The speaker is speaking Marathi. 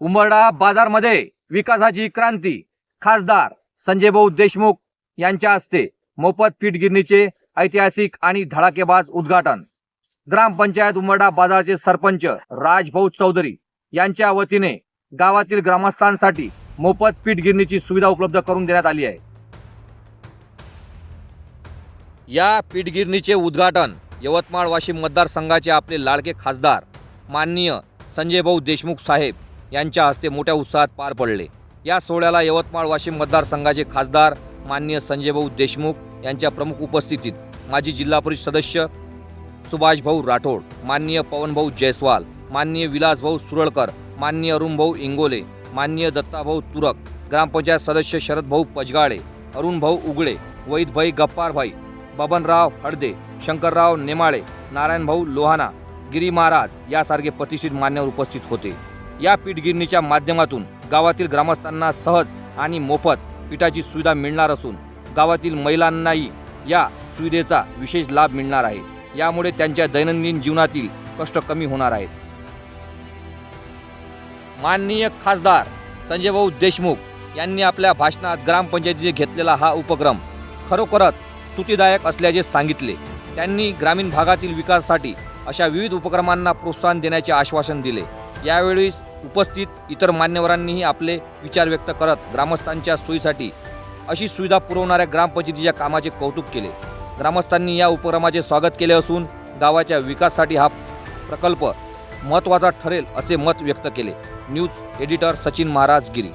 उमरडा बाजारमध्ये विकासाची क्रांती. खासदार संजय भाऊ देशमुख यांच्या हस्ते मोफत पीठ गिरणीचे ऐतिहासिक आणि धडाकेबाज उद्घाटन. ग्रामपंचायत उमरडा बाजारचे सरपंच राजभाऊ चौधरी यांच्या वतीने गावातील ग्रामस्थांसाठी मोफत पीठ गिरणीची सुविधा उपलब्ध करून देण्यात आली आहे. या पीठ गिरणीचे उद्घाटन यवतमाळ वाशिम मतदारसंघाचे आपले लाडके खासदार माननीय संजय भाऊ देशमुख साहेब यांच्या हस्ते मोठ्या उत्साहात पार पडले. या सोहळ्याला यवतमाळ वाशिम मतदारसंघाचे खासदार माननीय संजय भाऊ देशमुख यांच्या प्रमुख उपस्थितीत माजी जिल्हा परिषद सदस्य सुभाषभाऊ राठोड माननीय पवनभाऊ जयस्वाल माननीय विलासभाऊ सुरळकर माननीय अरुणभाऊ इंगोले माननीय दत्ताभाऊ तुरक ग्रामपंचायत सदस्य शरदभाऊ पजगाळे अरुणभाऊ उगळे वैदभाई गप्पारभाई बबनराव हडदे शंकरराव नेमाळे नारायणभाऊ लोहाना गिरी महाराज यासारखे प्रतिष्ठित मान्यवर उपस्थित होते. या पीठगिरणीच्या माध्यमातून गावातील ग्रामस्थांना सहज आणि मोफत पिठाची सुविधा मिळणार असून गावातील महिलांनाही या सुविधेचा विशेष लाभ मिळणार आहे. यामुळे त्यांच्या दैनंदिन जीवनातील कष्ट कमी होणार आहेत. माननीय खासदार संजय भाऊ देशमुख यांनी आपल्या भाषणात ग्रामपंचायतीने घेतलेला हा उपक्रम खरोखरच स्तुतीदायक असल्याचे सांगितले. त्यांनी ग्रामीण भागातील विकासासाठी अशा विविध उपक्रमांना प्रोत्साहन देण्याचे आश्वासन दिले. यावेळी उपस्थित इतर मान्यवरांनीही आपले विचार व्यक्त करत ग्रामस्थांच्या सोयीसाठी अशी सुविधा पुरवणाऱ्या ग्रामपंचायतीच्या कामाचे कौतुक केले. ग्रामस्थांनी या उपक्रमाचे स्वागत केले असून गावाच्या विकासासाठी हा प्रकल्प महत्त्वाचा ठरेल असे मत व्यक्त केले. News editor Sachin Maharaj Giri